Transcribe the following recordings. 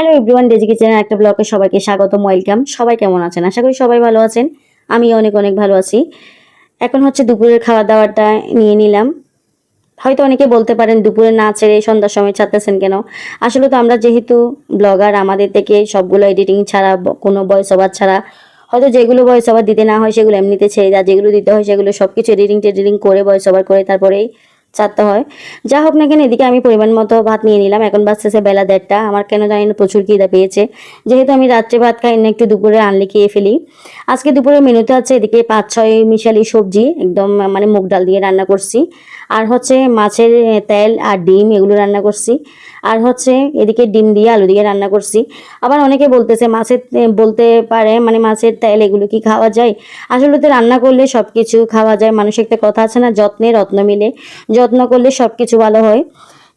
Hello everyone daisy কিচেনের একটা ব্লগে সবাইকে স্বাগতম ওয়েলকাম সবাই কেমন আছেন? আশা করি সবাই ভালো আছেন। আমি অনেক অনেক ভালো আছি। এখন হচ্ছে দুপুরের খাওয়া দাওয়াটা নিয়ে নিলাম। হয়তো অনেকে বলতে পারেন দুপুরে না ছেড়ে সন্ধ্যার সময় ছাড়তেছেন কেন? আসলে তো আমরা যেহেতু ব্লগার আমাদের থেকে সবগুলো এডিটিং ছাড়া কোনো ভয়েস ওভার ছাড়া, হয়তো যেগুলো ভয়েস ওভার দিতে না হয় সেগুলো এমনিতে ছেড়ে যায় যেগুলো দিতে হয় সেগুলো সব কিছু এডিটিং টেডিটিং করে ভয়েস ওভার করে তারপরেই ছাড়তে হয়। যা হোক না কেন এদিকে আমি পরিমাণ মতো ভাত নিয়ে নিলাম। এখন বাজতেছে বেলা দেড়টা। আমার কেন জানি না প্রচুর খিদা পেয়েছে। যেহেতু আমি রাত্রে ভাত খাই না, একটু দুপুরে আনলে খেয়ে ফেলি। আজকে দুপুরে মেনুতে আছে এদিকে পাঁচ, ছয় মিশালি সবজি, একদম মানে মুগ ডাল দিয়ে রান্না করছি। আর হচ্ছে মাছের তেল আর ডিম এগুলো রান্না করছি। আর হচ্ছে এদিকে ডিম দিয়ে আলু দিয়ে রান্না করছি। আবার অনেকে বলতেছে, মাছের বলতে পারে মানে মাছের তেল এগুলো কি খাওয়া যায়? আসলে তো রান্না করলে সব কিছু খাওয়া যায়। মানুষের একটা কথা আছে না, যত্নে রত্ন মিলে। যত্ন করলে সব কিছু ভালো হয়।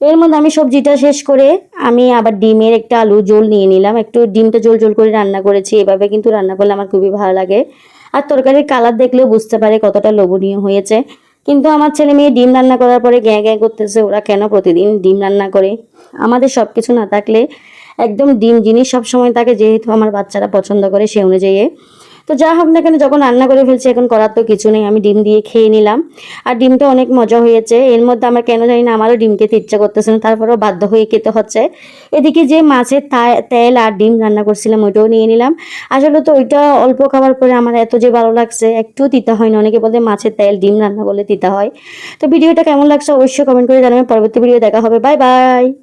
এর মধ্যে আমি সবজিটা শেষ করে আমি আবার ডিমের একটা আলু জোল নিয়ে নিলাম। একটু ডিমটা জোল জোল করে রান্না করেছি, এভাবে কিন্তু রান্না করলে আমার খুবই ভালো লাগে। আর তরকারির কালার দেখলেও বুঝতে পারে কতটা লোভনীয় হয়েছে। কিন্তু আমার ছেলে মেয়ে ডিম রান্না করার পরে গ্যাঁ গ্যাঁ করতেছে, ওরা কেন প্রতিদিন ডিম রান্না করে? আমাদের সব কিছু না থাকলে একদম ডিম জিনিস সব সময় থাকে, যেহেতু আমার বাচ্চারা পছন্দ করে সে অনুযায়ী। তো যা হোক না কেন, যখন রান্না করে ফেলছি, এখন করার তো কিছু নেই। আমি ডিম দিয়ে খেয়ে নিলাম। আর ডিমটা অনেক মজা হয়েছে। এর মধ্যে আমার কেন জানি না, আমারও ডিম খেতে ইচ্ছা করতেছে না, তারপরেও বাধ্য হয়ে খেতে হচ্ছে। এদিকে যে মাছের তেল আর ডিম রান্না করছিলাম, ওইটাও নিয়ে নিলাম। আসলে তো ওইটা অল্প খাবার পরে আমার এত যে ভালো লাগছে একটু তিতা হয় না অনেকে বলে মাছের তেল, ডিম রান্না করলে তিতা হয়। তো ভিডিওটা কেমন লাগছে, অবশ্যই কমেন্ট করে জানাবেন। পরবর্তী ভিডিও দেখা হবে। Bye bye